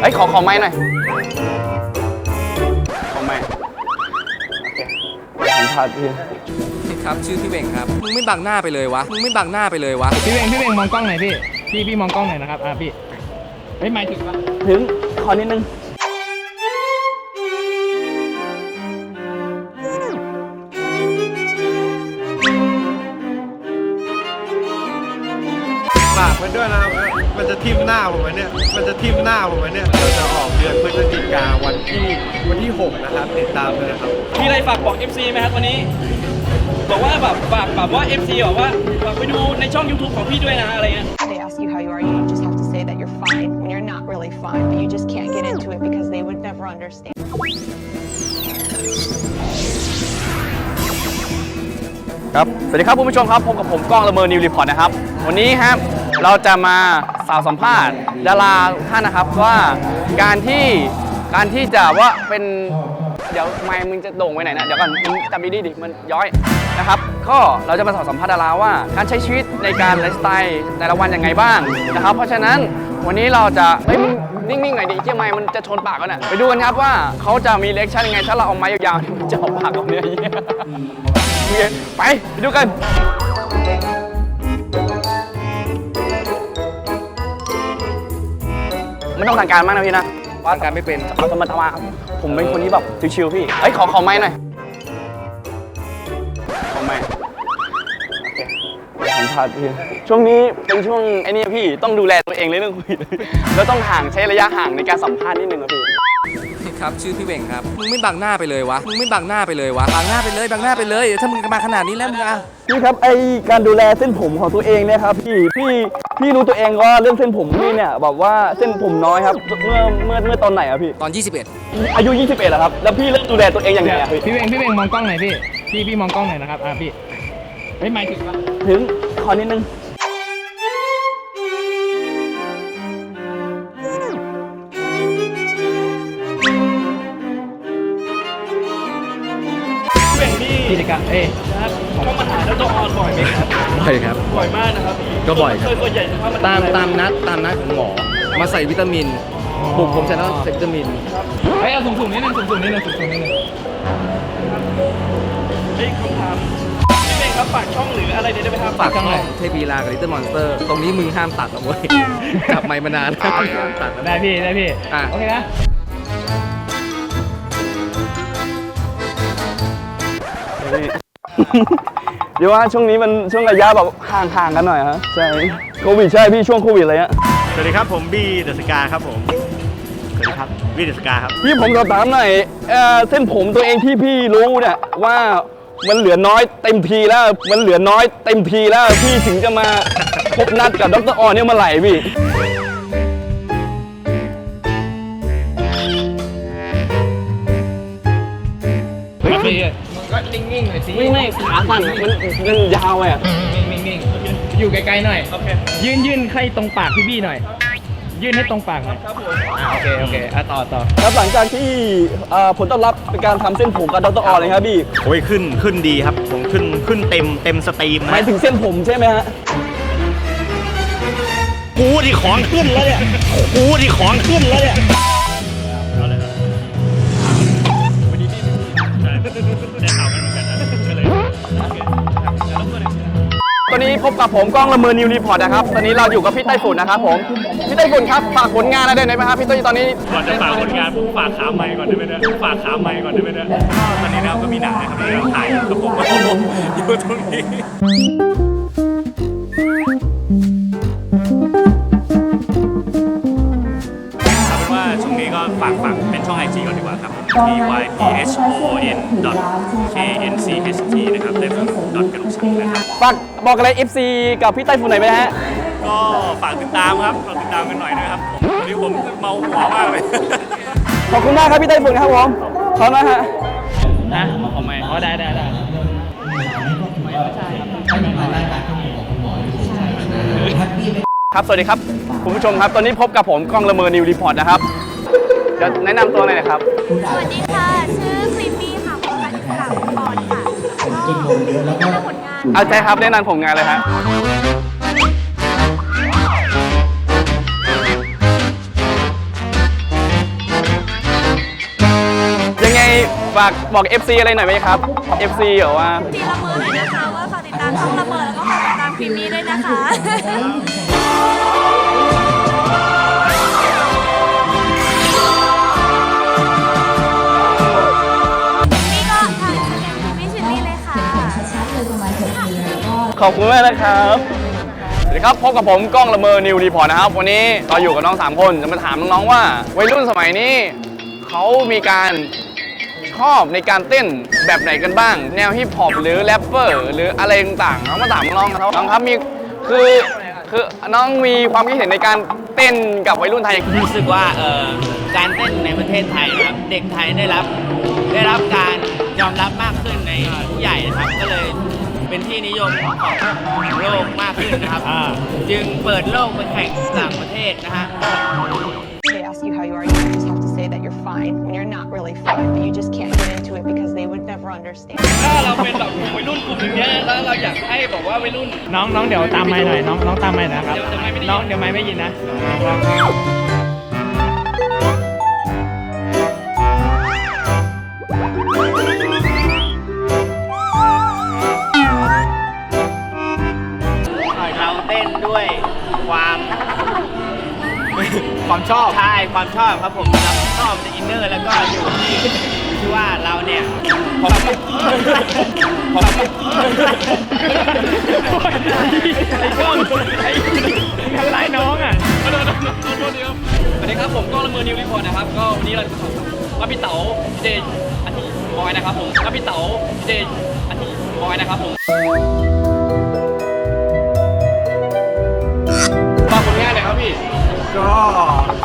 เฮ้ยขอขอไม้หน่อยขอไม้โอเคสัมภาษณ์พี่ครับชื่อพี่เวงครับมึงไม่บังหน้าไปเลยวะมึงไม่บังหน้าไปเลยวะพี่เวงพี่เวงมองกล้องหน่อยพี่ พี่พี่มองกล้องหน่อยนะครับ อะพี่เฮ้ยหมายถึงว่าถึง ขอนิดนึง มันจะทิ่มหน้าผมไหมเนี่ย มันจะทิ่มหน้าผมไหมเนี่ยเราจะออกเดือนพฤศจิกาวันที่วันที่ 6 นะครับ ติดตามเลยนะครับ มีอะไรฝากบอก FC ไหมครับวันนี้ บอกว่าแบบฝากแบบว่า FC บอกว่าฝากไปดูในช่อง YouTube ของพี่ด้วยนะอะไรเงี้ย they ask you how you are, you just have to say that you're fine when you're not really fine, but you just can't get into it because they would never understand. ครับ สวัสดีครับคุณผู้ชมครับพบกับผมก้องละเมอนิวรีพอร์ตนะครับ วันนี้ครับเราจะมา สาวสัมภาษณ์ดาราท่านนะครับว่าการที่การที่จะว่าเป็นเดี๋ยวไมค์มึงจะโด่งไปไหนนะเดี๋ยวก่อนมึงจำดีๆดิมันย้อยนะครับ ก็เราจะมาสาวสัมภาษณ์ดาราว่า การใช้ชีวิตในการไลฟ์สไตล์แต่ละวันยังไงบ้างนะครับ เพราะฉะนั้นวันนี้เราจะเฮ้ยมึงนิ่งๆหน่อยดิเที่ยไมค์มันจะชนปากกันน่ะไปดูกันครับว่าเขาจะมีเลคชั่นยังไง ถ้าเราเอาไม้ยาวๆจะออกปากกับเนื้อเหี้ยไปไปดูกัน ไม่ต้องทางการมากนะพี่นะทางการไม่เป็นเราจะมาทำมาผมเป็นคนที่แบบชิวๆพี่เฮ้ยขอขอไม้หน่อยขอไม้โอเคสัมภาษณ์พี่ช่วงนี้เป็นช่วงไอ้นี่พี่ต้องดูแลตัวเองเลยเรื่องโควิดแล้วต้องห่างใช้ระยะห่างในการสัมภาษณ์นิดนึงนะพี่ ครับ ชื่อพี่เวงครับ มึงไม่บังหน้าไปเลยวะ มึงไม่บังหน้าไปเลยวะ บังหน้าไปเลย บังหน้าไปเลย ถ้ามึงมาขนาดนี้แล้วมึงอะพี่ครับไอการดูแลเส้นผมของตัวเองเนี่ยครับพี่พี่พี่รู้ตัวเองว่าเรื่องเส้นผมพี่เนี่ยแบบว่าเส้นผมน้อยครับ เมื่อเมื่อเมื่อตอนไหนอะพี่ ตอน 21 อายุ 21แล้วครับ แล้วพี่เริ่มดูแลตัวเองยังไงอะพี่พี่เวงพี่เวงมองกล้องหน่อยพี่ พี่พี่มองกล้องหน่อยนะครับ อะพี่เฮ้ยหมายถึงว่าถึงขอนิดนึง กิจกรรมเอ้ยนะครับเข้ามาหาแล้วต้องออนบ่อยไหมครับบ่อยครับ บ่อยมากนะครับพี่ก็บ่อยครับเคยส่วนใหญ่จะเข้ามาตามตามนัดตามนัดของหมอ มาใส่วิตามินปลุกผมใช้แล้วใส่วิตามิน เฮ้ยเอาสูงสูงๆนิดนึงสูงสูงๆนิดนึงสูงสูงๆนิดนึงเฮ้ยคำถามพี่เบ่งครับฝากช่องหรืออะไรได้ไหมครับฝากช่องเทพีลากับลิตเติ้ลมอนสเตอร์ ตรงนี้มึงห้ามตัดเอาเว้ย จับไมค์มานานห้ามตัดนะ ได้พี่ได้พี่อะ โอเคนะ เดี๋ยวว่าช่วงนี้มันช่วงระยะแบบห่างๆกันหน่อยฮะใช่โควิดใช่พี่ช่วงโควิดอะไรเงี้ยสวัสดีครับผมบี้เดอะสกาครับผม สวัสดีครับบี้เดอะสกาครับ พี่ผมสอบถามหน่อยเอ่อเส้นผมตัวเองที่พี่รู้เนี่ยว่ามันเหลือน้อยเต็มทีแล้ว มันเหลือน้อยเต็มทีแล้วพี่ถึงจะมาพบนัดกับดรออเนี่ยเมื่อไหร่พี่ เฮ้ยพี่มึง ก็นิ่งๆหน่อยสิไม่ไม่ขาสั่นมันมันยาวไปอะนิ่งๆอยู่ไกลๆหน่อยโอเคยื่นยื่นให้ตรงปากพี่บี้หน่อย ยื่นให้ตรงปากหน่อยครับผมอ่าโอเคโอเคอะต่อต่อครับหลังจากที่เอ่อผลตอบรับในการทำเส้นผมกับดรออเลยครับพี่โอ้ยขึ้นขึ้นดีครับผมขึ้นขึ้นเต็มเต็มสตรีมหมายนะถึงเส้นผมใช่ไหมฮะกูที่ของขึ้นแล้วเนี่ยกูที่ของขึ้นแล้วเนี่ยต อนนี้พบกับผมกล้องละเมอนิวรีพอร์ตนะครับตอนนี้เราอยู่กับพี่ไต้ฝุ่นนะครับผมพี่ไต้ฝุ่นครับฝากผลงานอะไรได้ไหมครับพี่ตุ้ยตอนนี้ก่อนจะฝากผลงานผมฝากขาไม้ก่อนได้ไหมเนี่ยฝากขาไม้ก่อนได้ไหมเนี่ยตอนนี้นะครับก็มีหนังนะครับที่เราถ่ายกับผมอยู่ตรงนี้ ฝากฝากเป็นช่องไอจีก่อนดีกว่าครับ t y p h o n k n c h t นะครับได้ผมดอทกระดูกชังนะครับฝากบอกอะไร FC กับพี่ไต้ฝุ่นหน่อยไหมฮะ ก็ฝากติดตามครับฝากติดตามกันหน่อยนะครับผมวันนี้ผมเมาหัวมากเลย ขอบคุณมากครับพี่ไต้ฝุ่นครับผม ขอบคุณนะฮะนะเอาไหมอ๋อได้ได้ได้ครับ สวัสดีครับ คุณผู้ชมครับ ตอนนี้พบกับผมกล้องละเมอนิวรีพอร์ตนะครับ เแนะนำตัวหน่อยนะครับ สวัสดีค่ะ ชื่อคลิปปี้ค่ะผู้การอิสระอุปกรณ์ค่ะก็ผลงานเอาใจครับแนะนำผลงานเลยฮะยังไงฝากบอก FC อะไรหน่อยไหมครับ FC เหรอว่า ทีละเมอหน่อคะว่าฝากติดตามช่องละเมอแล้วก็ฝากติดตามคลิปนี้ด้วยนะคะ ขอบคุณมากนะครับสวัสดีครับพบกับผมกล้องละเมอนิวรีพอร์ตนะครับ วันนี้เราอยู่กับน้อง 3 คนจะมาถามน้องๆว่า วัยรุ่นสมัยนี้ เขามีการชอบในการเต้นแบบไหนกันบ้าง แนวฮิปฮอปหรือแรปเปอร์หรืออะไรต่างๆเรามาถามน้องๆครับน้องครับมีคือคือน้องมีความคิดเห็นในการเต้นกับวัยรุ่นไทย รู้สึกว่าเอ่อการเต้นในประเทศไทยนะครับ เด็กไทยได้รับ ได้รับการยอมรับมาก เป็นที่นิยมของโลกมากขึ้นนะครับจึงเปิดโลกไปแข่งต่างประเทศนะฮะ They ask you how you are, you just have to say that you're fine when you're not really fine, but you just can't get into it because they would never understand. ถ้าเราเป็นแบบกลุ่มวัยรุ่นกลุ่มหนึ่งเนี้ยแล้วเราอยากให้บอกว่าวัยรุ่น น้องน้องเดี๋ยวตามไม้หน่อยน้องน้องตามไม้นะครับ เดี๋ยวเดี๋ยวไมค์ไม่ได้ยิน น้องเดี๋ยวไม้ไม่ยินนะ ความชอบ ใช่ความชอบครับผมเราชอบในอินเนอร์แล้วก็อยู่ที่อยู่ที่ว่าเราเนี่ยผมผมไอ้ก้องไอ้ทำร้ายน้องอะสวัสดีครับผมก้องละเมอนิวรีพอร์ตนะครับก็วันนี้เราจะมาพี่เต๋าพี่เจอาทิบอยนะครับผมมาพี่เต๋าพี่เจอาทิบอยนะครับผม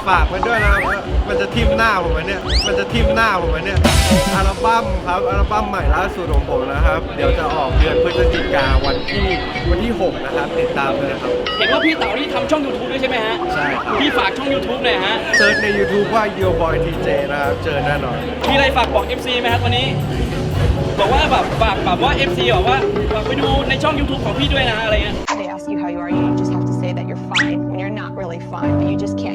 ฝากไว้ด้วยนะครับว่ามันจะทิมหน้าผมไหมเนี่ย มันจะทิมหน้าผมไหมเนี่ย อัลบั้มครับอัลบั้มใหม่ล่าสุดของผมนะครับ เดี๋ยวจะออกเดือนพฤศจิกาวันที่วันที่ 6 นะครับ ติดตามเลยนะครับ เห็นว่าพี่เต๋านี่ทำช่อง YouTube ด้วยใช่ไหมฮะใช่ครับ พี่ฝากช่อง YouTube หน่อยฮะ เซิร์ชใน YouTube ว่า Your Boy TJ นะครับ เจอแน่นอน มีอะไรฝากบอก FC ไหมครับวันนี้ บอกว่าแบบฝากแบบว่า FC บอกว่าฝากไปดูในช่อง YouTube ของพี่ด้วยนะอะไรเงี้ย They ask you how you are, you just have to say that you're fine when you're not really fine, but you just can't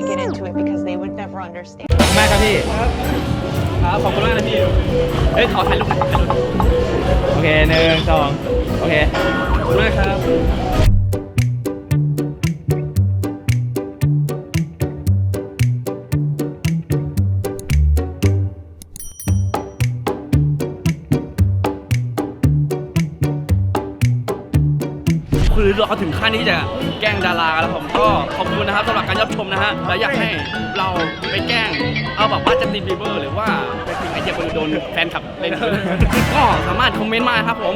they would never understand. มากครับพี่ครับขอบคุณมากนะพี่เฮ้ยขอถ่ายรูปหน่อยถ่ายรูปโอเคหนึ่งสองโอเคขอบคุณมากครับ เราถึงขั้นที่จะแกล้งดาราแล้วผมก็ขอบคุณนะครับสำหรับการรับชมนะฮะและอยากให้เราไปแกล้ง เอาแบบว่าจะตินบีเบอร์ หรือว่าไปถึงไอเจียคนโดนแฟนคลับเล่นก็สามารถคอมเมนต์มาครับผม